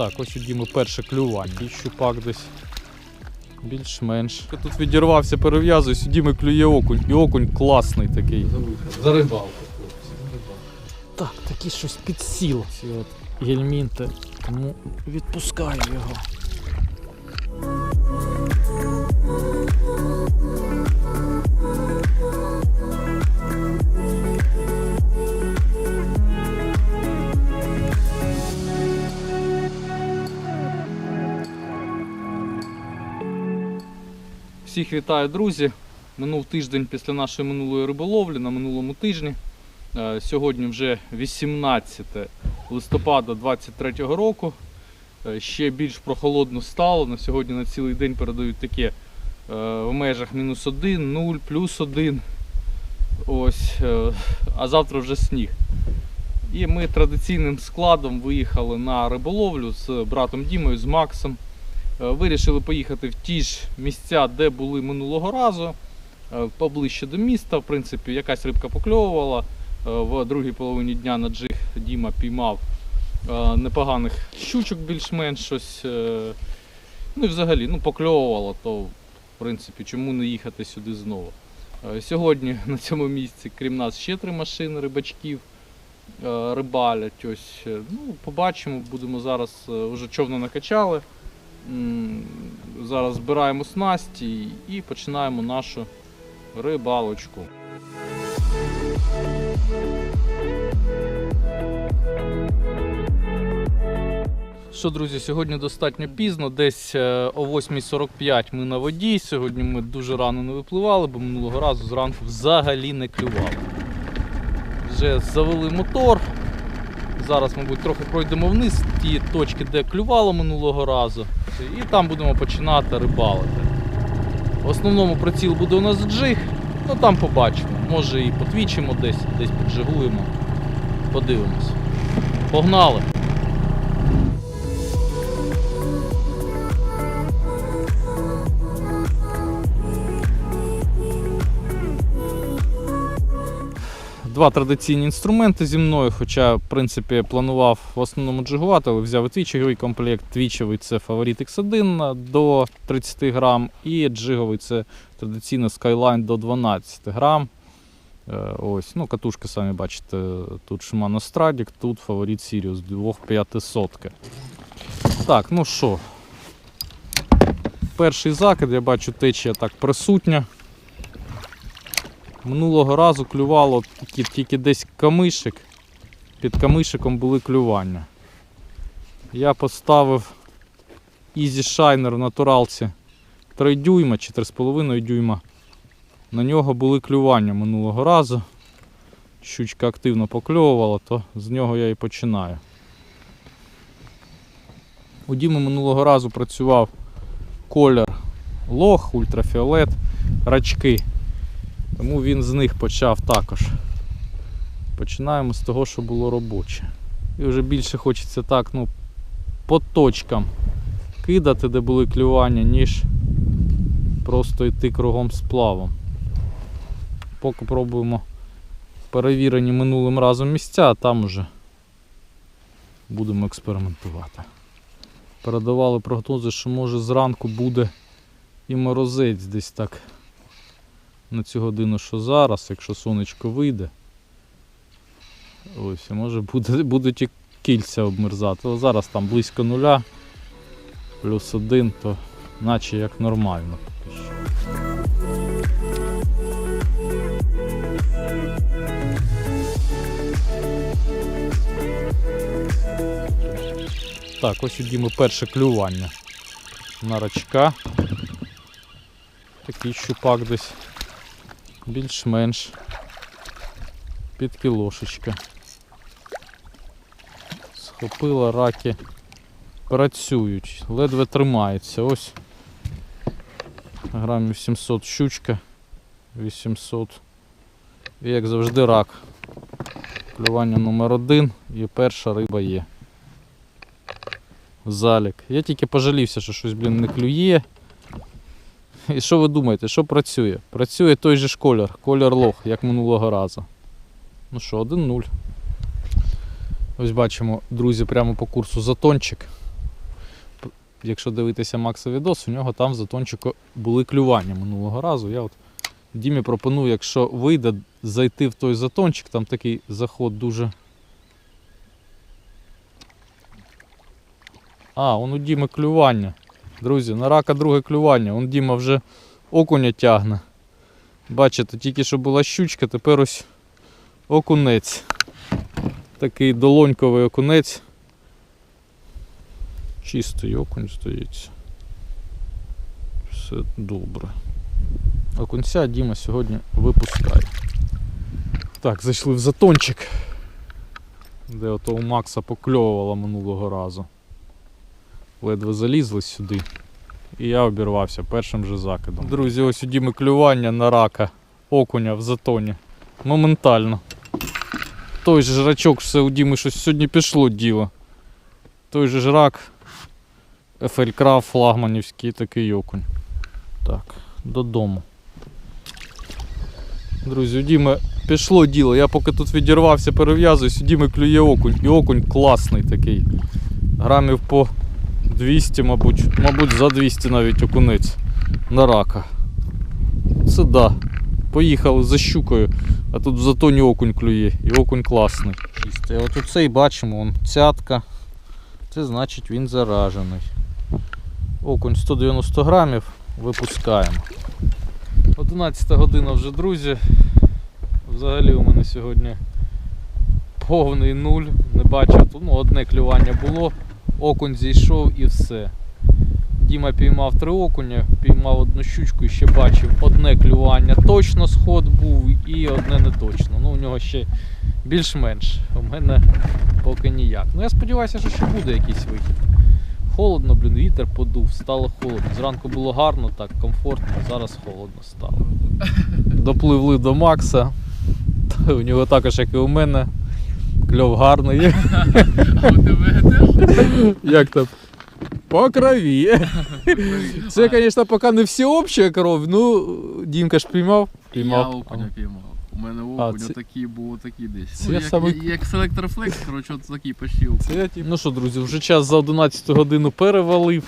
Так, ось у Діми перше клювання. І щупак десь більш-менш. Тут відірвався, перев'язуюсь, у Діми клює окунь. І окунь класний такий. За рибалку. Так, такі щось підсіло. Ці от гельмінти. Тому відпускаю його. Всіх вітаю, друзі. Минув тиждень після нашої минулої риболовлі на минулому тижні. Е, Сьогодні вже 18 листопада 2023 року. Е, Ще більш прохолодно стало. На сьогодні на цілий день передають таке е, в межах мінус 1, 0, плюс 1. Ось, а завтра вже сніг. І ми традиційним складом виїхали на риболовлю з братом Дімою, з Максом. Е, Вирішили поїхати в ті ж місця, де були минулого разу, е, поближче до міста. В принципі, якась рибка покльовувала. Е, В другій половині дня на джиг Діма піймав непоганих щучок більш-менш щось. Ну і взагалі ну, покльовувало, то в принципі чому не їхати сюди знову. Сьогодні на цьому місці, крім нас, ще три машини рибачків рибалять. Ось, ну, побачимо, будемо зараз вже човно накачали. Зараз збираємо снасті і починаємо нашу рибалочку. Що, друзі, сьогодні достатньо пізно, десь е, о 8.45 ми на воді. Сьогодні ми дуже рано не випливали, бо минулого разу зранку взагалі не клювали. Вже завели мотор. Зараз, мабуть, трохи пройдемо вниз, ті точки, де клювало минулого разу, і там будемо починати рибалити. В основному приціл буде у нас джиг, ну там побачимо. Може і потвічимо десь, десь поджигуємо. Подивимось. Погнали! Два традиційні інструменти зі мною, хоча, в принципі, планував в основному джигувати, але взяв і твічовий комплект. Твічовий це фаворит X1 до 30 грам, і джиговий це традиційно Skyline до 12 грам. Е, Ось, ну, катушки самі бачите, тут Shimano Stradic, тут фаворит Sirius 2500. Так, ну що. Перший закид, я бачу, течія так присутня. Минулого разу клювало тільки, тільки десь камишик. Під камишиком були клювання. Я поставив Easy Shiner в натуралці 3 дюйма чи 3,5 дюйма. На нього були клювання минулого разу. Щучка активно покльовувала, то з нього я і починаю. У Діми минулого разу працював колір лох, ультрафіолет, рачки. Тому він з них почав також. Починаємо з того, що було робоче. І вже більше хочеться так, ну, по точкам кидати, де були клювання, ніж просто йти кругом сплавом. Поки пробуємо перевірені минулим разом місця, а там уже будемо експериментувати. Передавали прогнози, що може зранку буде і морозець десь так на цю годину, що зараз, якщо сонечко вийде. Ось, може буде, будуть і кільця обмерзати. Але зараз там близько нуля, плюс один, то наче як нормально. Так, ось у Діми перше клювання на рачка. Такий щупак десь більш-менш під кілошечка. Схопила раки, працюють, ледве тримаються. Ось грамів 700 щучка, 800. І як завжди рак. Клювання номер один і перша риба є. Залік. Я тільки пожалівся, що щось, блін, не клює. І що ви думаєте, що працює? Працює той же ж колір, колір лох, як минулого разу. Ну що, 1-0. Ось бачимо, друзі, прямо по курсу затончик. якщо дивитися Макса відос, у нього там в були клювання минулого разу. Я от Дімі пропоную, якщо вийде, зайти в той затончик, там такий заход дуже. А, он у Діми клювання. Друзі, на рака друге клювання. Он Діма вже окуня тягне. Бачите, тільки що була щучка, тепер ось окунець. Такий долоньковий окунець. Чистий окунь здається. Все добре. Окунця Діма сьогодні випускає. Так, зайшли в затончик, де ото у Макса покльовувало минулого разу. Ледве залізли сюди. І я обірвався першим же закидом. Друзі, ось у Діми клювання на рака окуня в затоні. Моментально. Той же жрачок, все у Діми щось сьогодні пішло діло. Той же ж рак. Ефелькраф флагманівський такий окунь. Так, додому. Друзі, у Діми пішло діло. Я поки тут відірвався, перев'язуюсь, у Діми клює окунь. І окунь класний такий. Грамів по 200, мабуть, мабуть, за 200 навіть окунець на рака. Це да. Поїхали за щукою, а тут в затоні окунь клює. І окунь класний. Чистий. От оцей бачимо, он цятка. Це значить він заражений. Окунь 190 грамів. Випускаємо. 11 година вже, друзі. Взагалі у мене сьогодні повний нуль. Не бачив, ну, одне клювання було, окунь зійшов і все. Діма піймав три окуня, піймав одну щучку і ще бачив одне клювання. Точно сход був і одне не точно. Ну, у нього ще більш-менш. У мене поки ніяк. Ну я сподіваюся, що ще буде якийсь вихід. Холодно, блін, вітер подув, стало холодно. Зранку було гарно, так, комфортно, зараз холодно стало. Допливли до Макса. У нього також, як і у мене. Кльов гарний. А у тебе теж? Як там? По крові. Це, звісно, поки не всеобща кров, ну, Дімка ж піймав. Я Піймав. окуня піймав. У мене окунь це- отакий був, отакий десь. Це Ну, як, саме- як, як селектор флекс, коротше, от такий почти окунь. Це я ті- Ну що, друзі, вже час за 11 годину перевалив.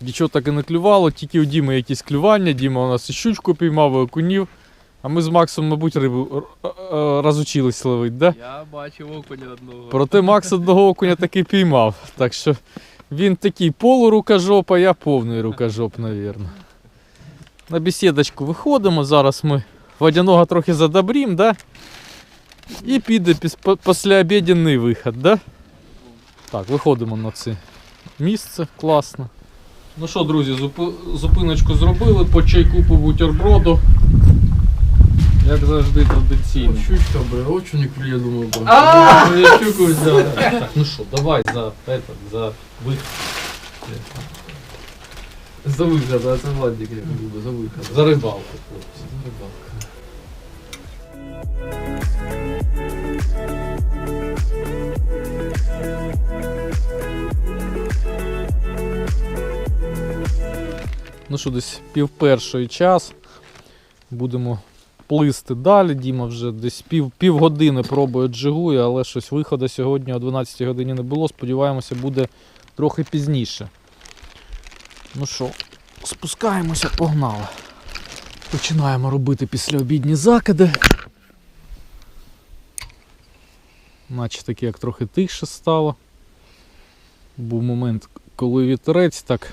Нічого так і не клювало, тільки у Діми якісь клювання. Діма у нас і щучку піймав, і окунів. А ми з Максом, мабуть, рибу р- е, розучились ловити, да? Я бачив окуня одного. Проте Макс одного окуня таки піймав. Так що він такий полурукожоп, а я повний рукожоп, навірно. На бесідочку виходимо. Зараз ми водяного трохи задобрім, да? І піде піс- по- післяобіденний вихід, да? Так, виходимо на це місце, класно. Ну що, друзі, зупиночку зробили по чайку по бутерброду. Як завжди традиційно. Бля, очень не клює, думаю. А! Я щуку взяв. Ну що, давай за этот, за вихід. За виход, а це Владик, як любить, за виход. За рибалку, хлопці. За рибалку. Ну що, десь пів першої час. Будемо плисти далі. Діма вже десь пів, години пробує джигує, але щось виходу сьогодні о 12 годині не було. Сподіваємося, буде трохи пізніше. Ну що, спускаємося, погнали. Починаємо робити післяобідні закиди. Наче таке, як трохи тихше стало. Був момент, коли вітерець так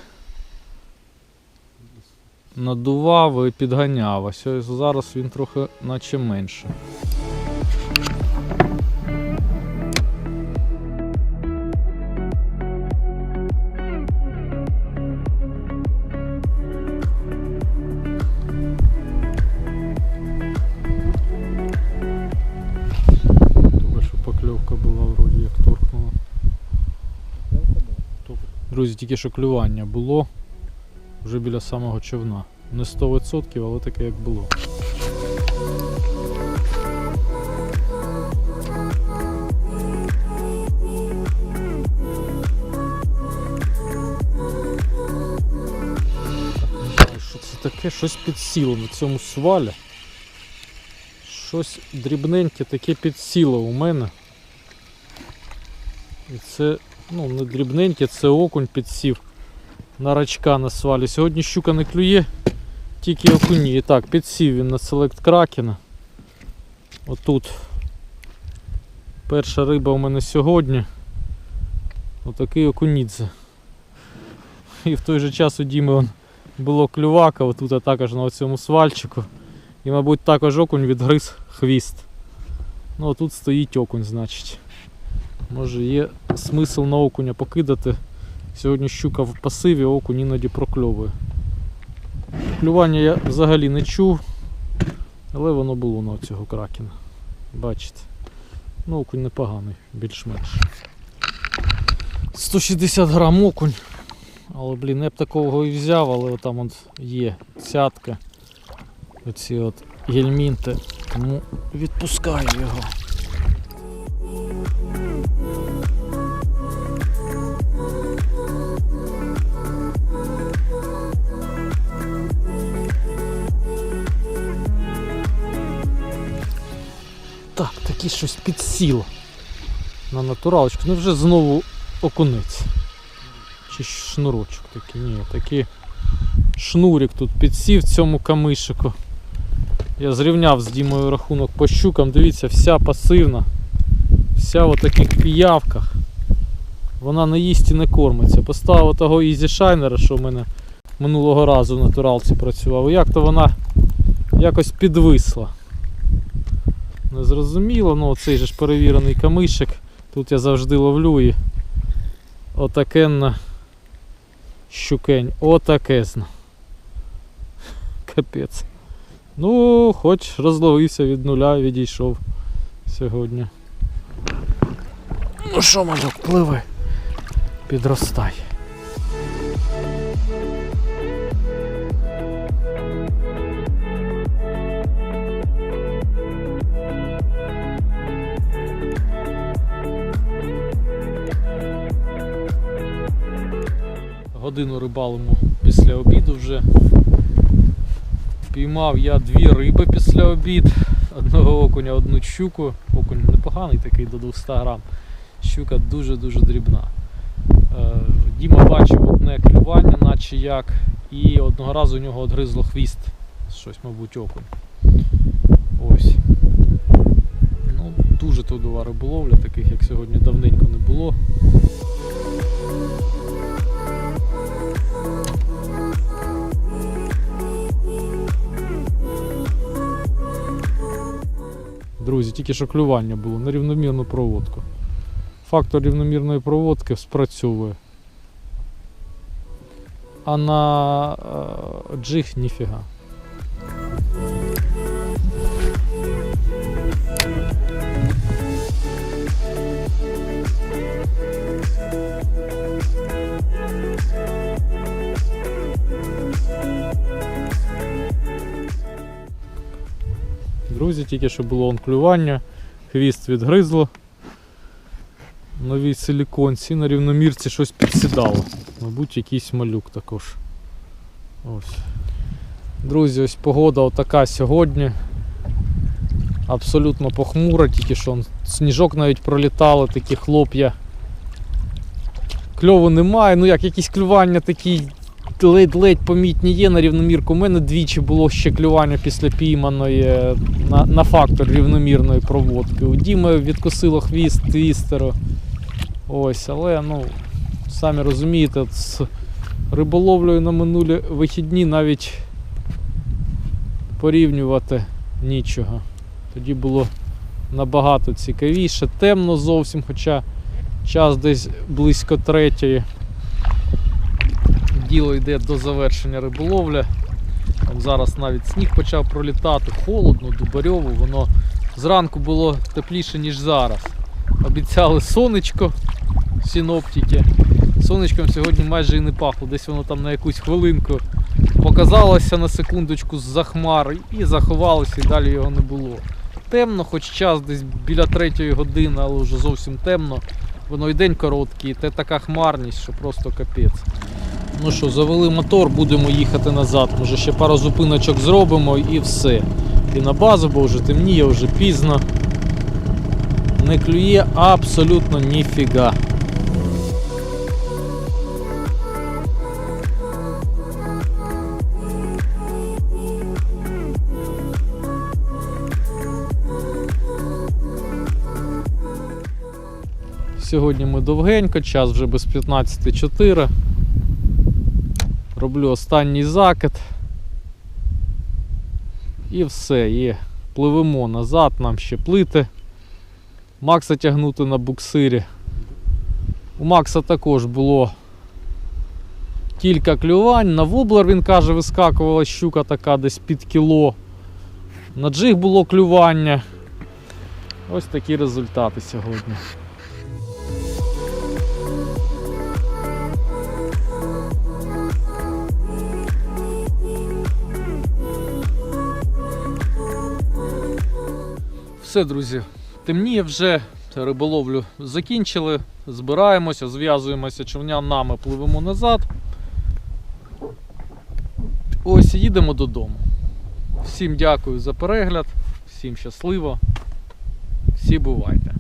надував і підганяв, а зараз він трохи наче менше. Друзі, тільки що клювання було вже біля самого човна. Не 100%, але таке як було. Що це таке? Щось підсіло на цьому свалі. Щось дрібненьке таке підсіло у мене. І це Ну, не дрібненьке, це окунь підсів на рачка на свалі. Сьогодні щука не клює, тільки окуні. І так, підсів він на селект кракена. Отут. Перша риба у мене сьогодні. Отакий окунідзе. І в той же час у Діми он було клювака, отут також на цьому свальчику. І, мабуть, також окунь відгриз хвіст. Ну, а тут стоїть окунь, значить. Може є смисл на окуня покидати. Сьогодні щука в пасиві, окунь іноді прокльовує. Клювання я взагалі не чув, але воно було на цього кракена. Бачите. Ну, окунь непоганий, більш-менш. 160 грам окунь. Але, блін, я б такого і взяв, але там от є цятка. Оці от гельмінти. Тому відпускаю його. Так, такі щось підсіло на натуралочку. Ну вже знову окунець. Чи шнурочок такий? Ні, такий шнурик тут підсів цьому камишику. Я зрівняв з Дімою рахунок по щукам. Дивіться, вся пасивна, вся в таких піявках. Вона не їсть і не кормиться. Поставив того Ізі Шайнера, що в мене минулого разу в натуралці працював. Як то вона якось підвисла. Незрозуміло, ну цей же ж перевірений камишик. Тут я завжди ловлю і отакенна щукень. Отакезна. Капець. Ну, хоч розловився від нуля відійшов сьогодні. Ну що, малюк, пливи. Підростай. Годину рибалимо після обіду вже. Піймав я дві риби після обід. Одного окуня, одну щуку. Окунь непоганий такий до 200 грам. Щука дуже-дуже дрібна. Е, Діма бачив одне клювання, наче як, і одного разу у нього одгризло хвіст. Щось, мабуть, окунь. Ось. Ну, дуже трудова риболовля, таких як сьогодні давненько не було. Друзі, тільки що клювання було на рівномірну проводку. Фактор рівномірної проводки спрацьовує. А на джих джиг ніфіга. Тільки що було он клювання, хвіст відгризло. Новій силіконці на рівномірці щось підсідало. Мабуть, якийсь малюк також. Ось. Друзі, ось погода отака сьогодні. Абсолютно похмура, тільки що сніжок навіть пролітало, такі хлоп'я. Кльову немає, ну як якісь клювання такі ледь-ледь помітні є на рівномірку. У мене двічі було ще клювання після пійманої е, на, на фактор рівномірної проводки. У Діми відкосило хвіст твістеру. Ось, але ну, самі розумієте, з риболовлею на минулі вихідні навіть порівнювати нічого. Тоді було набагато цікавіше. Темно зовсім, хоча час десь близько третьої. Діло йде до завершення риболовля. Там зараз навіть сніг почав пролітати, холодно, дубарьово, воно зранку було тепліше, ніж зараз. Обіцяли сонечко, синоптики. Сонечком сьогодні майже і не пахло, десь воно там на якусь хвилинку показалося на секундочку з-за хмар і заховалося, і далі його не було. Темно, хоч час десь біля третьої години, але вже зовсім темно. Воно і день короткий, і те така хмарність, що просто капець. Ну що, завели мотор, будемо їхати назад. Може ще пару зупиночок зробимо і все. І на базу, бо вже темніє, вже пізно. Не клює абсолютно ніфіга. Сьогодні ми довгенько, час вже без 15.4. Роблю останній закид. І все, є. Пливемо назад, нам ще плити. Макса тягнути на буксирі. У Макса також було кілька клювань. На воблер, він каже, вискакувала щука така десь під кіло. На джиг було клювання. Ось такі результати сьогодні. Все, друзі, темніє вже, риболовлю закінчили, збираємося, зв'язуємося човнянами, пливемо назад. Ось їдемо додому. Всім дякую за перегляд, всім щасливо, всі бувайте.